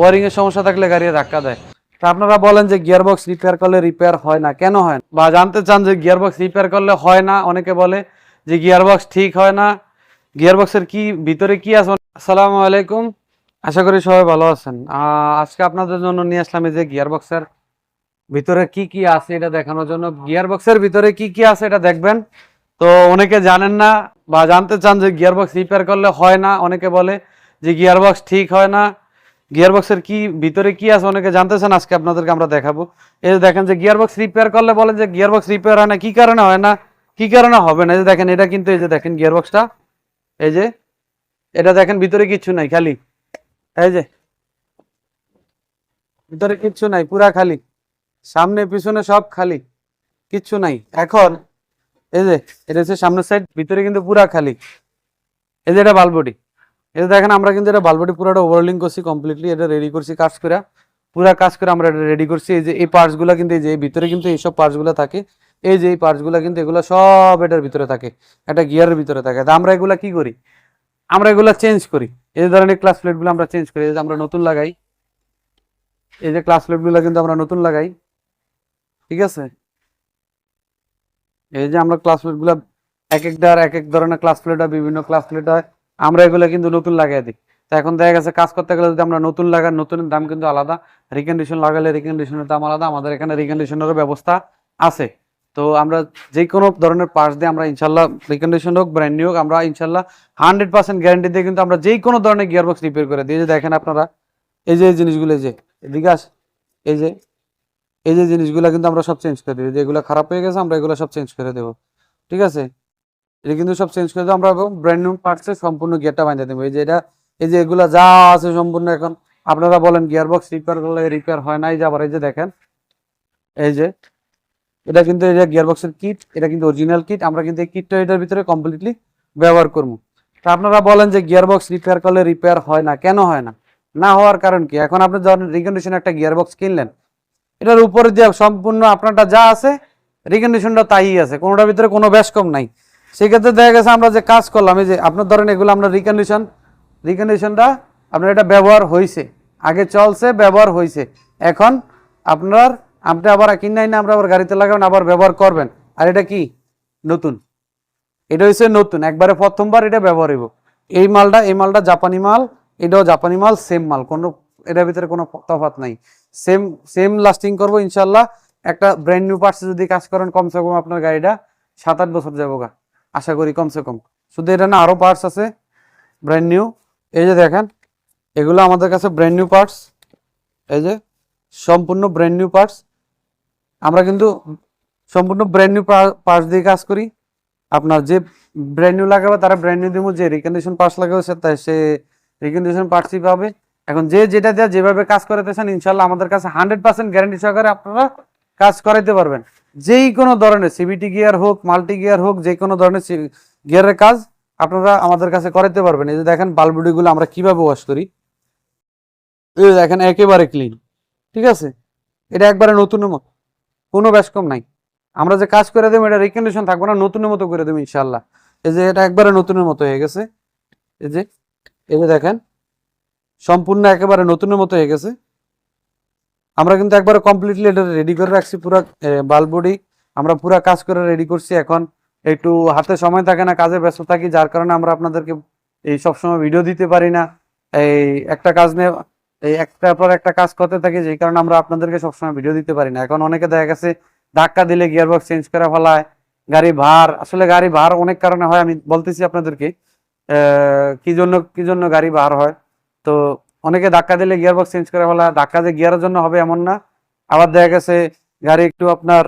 Wiring এর সমস্যা থাকলে গাড়ি ধাক্কা দেয়। তা আপনারা বলেন যে গিয়ার বক্স রিপেয়ার করলে রিপেয়ার হয় না। কেন হয় বা জানতে চান যে গিয়ার বক্স রিপেয়ার করলে হয় না? অনেকে বলে যে গিয়ার বক্স ঠিক হয় না। গিয়ার বক্সের কি, ভিতরে কি আছে? আসসালামু আলাইকুম। আশা করি সবাই ভালো আছেন। আজকে আপনাদের জন্য নিয়ে আসলাম যে গিয়ার বক্সের ভিতরে কি কি আছে এটা দেখানোর জন্য। গিয়ার বক্সের ভিতরে কি কি আছে এটা দেখবেন। তো অনেকে জানেন না বা জানতে চান যে গিয়ার বক্স রিপেয়ার করলে হয় না। অনেকে বলে যে গিয়ার বক্স ঠিক হয় না। গিয়ার বক্সের কি, ভিতরে কি আছে অনেকে জানতে চান আজকে আপনাদেরকে আমরা দেখাবো। এই যে দেখেন যে গিয়ার বক্স রিপেয়ার করলে বলেন যে গিয়ার বক্স রিপেয়ার হয় না, কি কারণে হয় না? কি কারণে হবে না? এই যে দেখেন, এটা কিন্তু এই যে দেখেন গিয়ার বক্সটা এই যে, এটা দেখেন, ভিতরে কিচ্ছু নাই, খালি। এই যে, ভিতরে কিচ্ছু নাই, পুরা খালি। সামনে, পিছনে সব খালি। কিচ্ছু নাই। এখন, এই যে, এটা হচ্ছে সামনের সাইড ভিতরে কিন্তু পুরা খালি। এই যে এটা বালবডি যে দেখেন, আমরা কিন্তু এটা বালবডি পুরাটা ওভারলিং করছি কমপ্লিটলি এটা রেডি করছি কাজ করে। পুরা কাজ করে আমরা এটা রেডি করছি। এই যে এই পার্টসগুলা কিন্তু এই যে ভিতরে কিন্তু এইসব পার্টসগুলা থাকে, এই যে এই পার্টসগুলা কিন্তু এগুলো সব এটার ভিতরে থাকে, একটা গিয়ারের ভিতরে থাকে। তা আমরা এগুলা কি করি? আমরা এগুলা চেঞ্জ করি। এই ধরনের ক্লাস প্লেটগুলো আমরা চেঞ্জ করি। এই যে আমরা নতুন লাগাই। এই যে ক্লাস প্লেটগুলো কিন্তু আমরা নতুন লাগাই। ঠিক আছে? এই যে আমরা ক্লাস প্লেটগুলা এক একটার এক এক ধরনের ক্লাস প্লেট হয়, বিভিন্ন ক্লাস প্লেট হয়। আমরা এগুলো কিন্তু নতুন লাগাই দিই। তো এখন দেখা গেছে কাজ করতে গেলে যদি আমরা নতুন লাগাই নতুনের দাম কিন্তু আলাদা রিকন্ডিশন লাগালে রিকন্ডিশনের দাম আলাদা, আমাদের এখানে রিকন্ডিশনেরও ব্যবস্থা আছে। তো আমরা যে কোনো ধরনের পার্টস দিয়ে আমরা ইনশাল্লাহ রিকন্ডিশন হোক ব্র্যান্ড নিউ হোক, আমরা ইনশাল্লাহ হান্ড্রেড পার্সেন্ট গ্যারান্টি দিয়ে কিন্তু আমরা যে কোনো ধরনের গিয়ার বক্স রিপেয়ার করে দিই। যে দেখেন আপনারা, এই যে এই জিনিসগুলো যে, এদিকে আস, এই যে এই যে জিনিসগুলো কিন্তু আমরা সব চেঞ্জ করে দিই। যেগুলো খারাপ হয়ে গেছে, আমরা এগুলো সব চেঞ্জ করে দেবো। ঠিক আছে? এটা কিন্তু সব চেঞ্জ করে আমরা ব্র্যান্ড নিউ পার্টসে সম্পূর্ণ গিয়ারটা বাঁধিয়ে দেবো। এই যে এটা, এই যে এগুলা যা আছে সম্পূর্ণ এখন, আপনারা বলেন গিয়ার বক্স রিপেয়ার করলে রিপেয়ার হয় নাই যে আবার এই যে দেখেন, এই যে, এটা কিন্তু যে গিয়ার বক্সের কিট এটা কিন্তু অরিজিনাল কিট আমরা কিন্তু এই কিটটা এটার ভিতরে কমপ্লিটলি ব্যবহার করব। তা আপনারা বলেন যে গিয়ার বক্স রিপেয়ার করলে রিপেয়ার হয় না, কেন হয় না? না হওয়ার কারণ কি? এখন আপনি ধরেন রিকন্ডিশন একটা গিয়ার বক্স কিনলেন, এটার উপরে যে সম্পূর্ণ আপনারটা যা আছে রিকন্ডিশনটা তাই আছে, কোনোটার ভিতরে কোনো ব্যাস কম নাই। সেক্ষেত্রে দেখা গেছে আমরা যে কাজ করলাম, এই যে আপনার ধরেন এগুলো আমরা রিকন্ডিশন রিকন্ডিশনটা আপনার এটা ব্যবহার হয়েছে আগে চলছে, ব্যবহার হয়েছে এখন আপনার আপনি আবার কিনাই না, আমরা আবার গাড়িতে লাগাবেন, আবার ব্যবহার করবেন। আর এটা কি? নতুন। এটা হচ্ছে নতুন। একবারে প্রথমবার এটা ব্যবহার হইব। এই মালটা এই মালটা জাপানি মাল, এটাও জাপানি মাল সেম মাল। কোনো, এটার ভিতরে কোনো তফাৎ নাই। সেম সেম লাস্টিং করব ইনশাল্লাহ একটা ব্র্যান্ড নিউ পার্টসে যদি কাজ করেন, কমসে কম আপনার গাড়িটা সাত আট বছর যাব গা। আশা করি কমসে কম। শুধু এটা না আরও পার্টস আছে ব্র্যান্ড নিউ এই যে দেখেন, এগুলো আমাদের কাছে ব্র্যান্ড নিউ পার্টস এই যে, সম্পূর্ণ ব্র্যান্ড নিউ পার্টস আমরা কিন্তু সম্পূর্ণ ব্র্যান্ড নিউ পার্টস দিয়ে কাজ করি। আপনার যে ব্র্যান্ড নিউ লাগাবে, তারা ব্র্যান্ড নিউ দিব, যে রিকন্ডিশন পার্টস লাগাবে, সে তাই সে রিকন্ডিশন পার্টসই পাবে। এখন যে যেটা দেওয়া যেভাবে কাজ করাতে চান ইনশাল্লাহ আমাদের কাছে হান্ড্রেড পার্সেন্ট গ্যারান্টি সহকারে আপনারা কাজ করাইতে পারবেন। যেই কোনো ধরনের সিবিটি গিয়ার হোক মাল্টি গিয়ার হোক, যে কোনো ধরনের গিয়ারের কাজ আপনারা আমাদের কাছে করাইতে পারবেন। এই যে দেখেন বালবুডিগুলো আমরা কীভাবে ওয়াশ করি। এই দেখেন, একেবারে ক্লিন ঠিক আছে? এটা একবারে নতুনের মতো, কোনো ব্যাস কম নাই। আমরা যে কাজ করে দেবো, এটা রিকন্ডিশন থাকব না, নতুনের মতো করে দেবো ইনশাল্লাহ এই যে এটা একবারে নতুনের মতো হয়ে গেছে। এই যে এই যে দেখেন, সম্পূর্ণ একেবারে নতুনের মতো হয়ে গেছে। আমরা কিন্তু একবারে কমপ্লিটলি এটা রেডি করে রাখছি পুরো বালবডি আমরা পুরো কাজ করে রেডি করছি এখন। একটু হাতে সময় থাকে না, কাজে ব্যস্ত থাকি, যার কারণে আমরা আপনাদেরকে এই সবসময় ভিডিও দিতে পারি না। এই একটা কাজ নিয়ে, এই একটার পর একটা কাজ করতে থাকি, যেই কারণে আমরা আপনাদেরকে সবসময় ভিডিও দিতে পারি না। এখন অনেকে দেখা গেছে ধাক্কা দিলে গিয়ার বক্স চেঞ্জ করে ফেলায়, গাড়ি ভার। আসলে গাড়ি ভার অনেক কারণে হয়, আমি বলতেছি আপনাদেরকে কি জন্য কি জন্য গাড়ি ভার হয়? তো অনেকে ধাক্কা দিলে গিয়ার বক্স চেঞ্জ করে ফেলা, ধাক্কা যে গিয়ারের জন্য হবে এমন না। আবার দেখা গেছে, গাড়ি একটু আপনার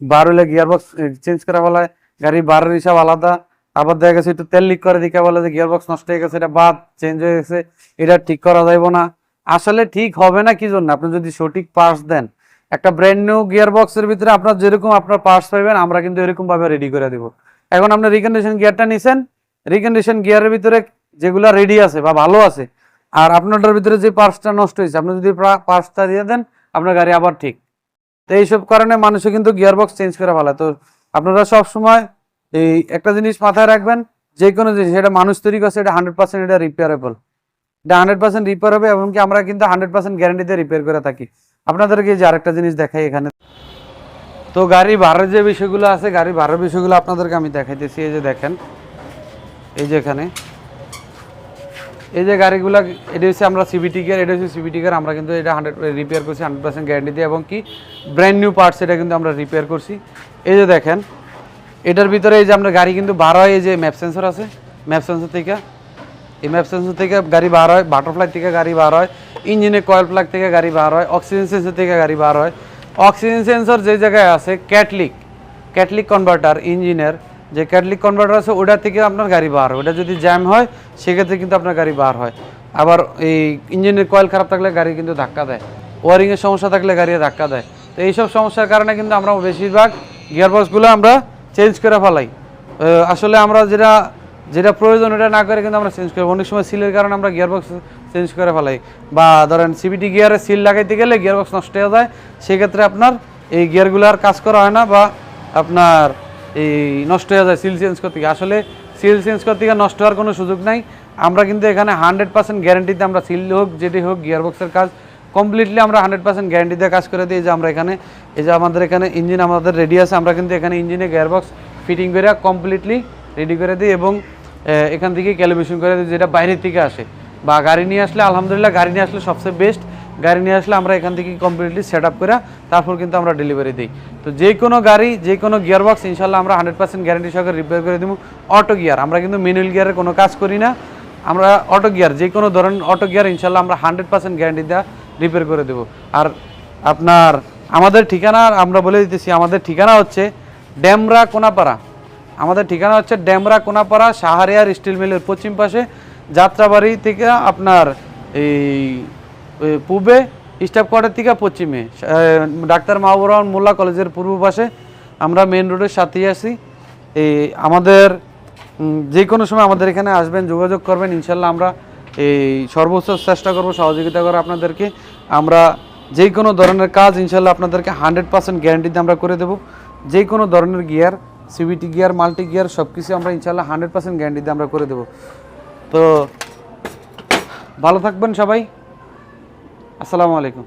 বার হলে গিয়ার বক্স চেঞ্জ করে ফেলায় গাড়ি বারের হিসাব আলাদা। আবার দেখা গেছে একটু তেল লিক করে দিকে বলে যে গিয়ার বক্স নষ্ট হয়ে গেছে, এটা বাদ চেঞ্জ হয়ে গেছে, এটা ঠিক করা যাইব না। আসলে ঠিক হবে না কি জন্য? আপনি যদি সঠিক পার্টস দেন, একটা ব্র্যান্ড নিউ গিয়ার বক্সের ভিতরে আপনার যেরকম আপনার পার্টস পাইবেন, আমরা কিন্তু এরকম ভাবে রেডি করে দিব। এখন আপনি রিকন্ডিশন গিয়ারটা নিছেন রিকন্ডিশন গিয়ারের ভিতরে যেগুলা রেডি আছে বা ভালো আছে আর আপনারটার ভিতরে যে পার্টসটা নষ্ট হয়েছে, আপনি যদি পার্টসটা দিয়ে দেন, আপনার গাড়ি আবার ঠিক। তো এইসব কারণে মানুষে কিন্তু গিয়ার বক্স চেঞ্জ করে ফেলে। তো আপনারা সব সময় এই একটা জিনিস মাথায় রাখবেন, যে কোনো জিনিস এটা মানুষ তৈরি করছে, এটা হান্ড্রেড পার্সেন্ট এটা রিপেয়ারেবল এটা হান্ড্রেড পার্সেন্ট রিপেয়ার হবে এবং কি আমরা কিন্তু হান্ড্রেড পার্সেন্ট গ্যারান্টিতে রিপেয়ার করে থাকি। আপনাদেরকে যে আরেকটা জিনিস দেখাই এখানে। তো গাড়ি ভাড়ার যে বিষয়গুলো আছে, গাড়ি ভাড়ার বিষয়গুলো আপনাদেরকে আমি দেখাইতেছি। এই যে দেখেন, এই যে এখানে। এই যে গাড়িগুলো, এটা হচ্ছে আমরা সিবিটি গিয়ার এটা হচ্ছে সিবিটি গিয়ার আমরা কিন্তু এটা হান্ড্রেড রিপেয়ার করছি হান্ড্রেড পার্সেন্ট গ্যারান্টি দিয়ে, এবং কি ব্র্যান্ড নিউ পার্টস এটা কিন্তু আমরা রিপেয়ার করছি। এই যে দেখেন, এটার ভিতরে এই যে আমরা গাড়ি কিন্তু বার হয় এই যে ম্যাপ সেন্সর আছে ম্যাপ সেন্সর থেকে, এই ম্যাপ সেন্সর থেকে গাড়ি বার হয় বাটারফ্লাই থেকে গাড়ি বার হয় ইঞ্জিনে কয়েল প্লাগ থেকে গাড়ি বার হয় অক্সিজেন সেন্সর থেকে গাড়ি বার হয়। অক্সিজেন সেন্সর যে জায়গায় আছে ক্যাটলিক ক্যাটলিক কনভার্টার ইঞ্জিনের যে ক্যাটলিক কনভার্টার আছে ওটা থেকে আপনার গাড়ি বার হয়। ওটা যদি জ্যাম হয়, সেক্ষেত্রে কিন্তু আপনার গাড়ি বার হয়। আবার এই ইঞ্জিনের কয়েল খারাপ থাকলে গাড়ি কিন্তু ধাক্কা দেয়। ওয়ারিংয়ের সমস্যা থাকলে গাড়ি ধাক্কা দেয়। তো এইসব সমস্যার কারণে কিন্তু আমরা বেশিরভাগ গিয়ারবক্সগুলো আমরা চেঞ্জ করে ফেলাই। আসলে আমরা যেটা যেটা প্রয়োজন ওটা না করে কিন্তু আমরা চেঞ্জ করি, অনেক সময় সিলের কারণে আমরা গিয়ারবক্স চেঞ্জ করে ফেলাই। বা ধরেন সিবিটি গিয়ারে সিল লাগাইতে গেলে গিয়ারবক্স নষ্ট হয়ে যায়। সেক্ষেত্রে আপনার এই গিয়ারগুলো আর কাজ করা হয় না বা আপনার এই নষ্ট হয়ে যায় সিল চেঞ্জ করতে গিয়ে। আসলে সিল চেঞ্জ করতে গিয়ে নষ্ট হওয়ার কোনো সুযোগ নাই। আমরা কিন্তু এখানে হান্ড্রেড পার্সেন্ট গ্যারান্টিতে আমরা সিল হোক, যেটি হোক, গিয়ারবক্সের কাজ কমপ্লিটলি আমরা হান্ড্রেড পার্সেন্ট গ্যারান্টি দিয়ে কাজ করে দিই। যে আমরা এখানে, এই যে আমাদের এখানে ইঞ্জিন আমাদের রেডি আছে, আমরা কিন্তু এখানে ইঞ্জিনে গিয়ারবক্স ফিটিং করে কমপ্লিটলি রেডি করে দিই এবং এখান থেকে ক্যালিব্রেশন করে দিই, যেটা বাইরের থেকে আসে। বা গাড়ি নিয়ে আসলে, আলহামদুলিল্লাহ, গাড়ি নিয়ে আসলে সবচেয়ে বেস্ট গাড়ি নিয়ে আসলে আমরা এখান থেকে কমপ্লিটলি সেট আপ করে তারপর কিন্তু আমরা ডেলিভারি দিই। তো যে কোনো গাড়ি, যে কোনো গিয়ারবক্স ইনশাল্লাহ আমরা হান্ড্রেড পার্সেন্ট গ্যারান্টি সহকারে রিপেয়ার করে দেবো। অটো গিয়ার আমরা কিন্তু ম্যানুয়াল গিয়ারের কোনো কাজ করি না। আমরা অটো গিয়ার যে কোনো ধরনের অটো গিয়ার ইনশাল্লাহ আমরা হান্ড্রেড পার্সেন্ট গ্যারান্টি দেওয়া রিপেয়ার করে দেবো। আর আপনার আমাদের ঠিকানা, আমরা বলে দিতেছি, আমাদের ঠিকানা হচ্ছে ড্যামরা কোনাপাড়া। আমাদের ঠিকানা হচ্ছে ড্যামরা কোনাপাড়া সাহারিয়ার স্টিল মিলের পশ্চিম পাশে। যাত্রাবাড়ি থেকে আপনার এই পূবে স্টাফ কোয়ার্টার থেকে পশ্চিমে। ডাক্তার মাহবুর রহমান মোল্লা কলেজের পূর্ব পাশে। আমরা মেন রোডের সাথেই আছি। এই আমাদের যে কোনো সময় আমাদের এখানে আসবেন, যোগাযোগ করবেন, ইনশাল্লাহ আমরা এই সর্বোচ্চ চেষ্টা করব সহযোগিতা করা আপনাদেরকে। আমরা যে কোনো ধরনের কাজ ইনশাল্লাহ আপনাদেরকে হান্ড্রেড পার্সেন্ট গ্যারান্টিতে আমরা করে দেবো। যে কোনো ধরনের gear CVT gear multi gear সব কিছু আমরা ইনশাল্লাহ হান্ড্রেড পার্সেন্ট গ্যারান্টিতে আমরা করে দেবো। তো, ভালো থাকবেন সবাই। আসসালামু আলাইকুম।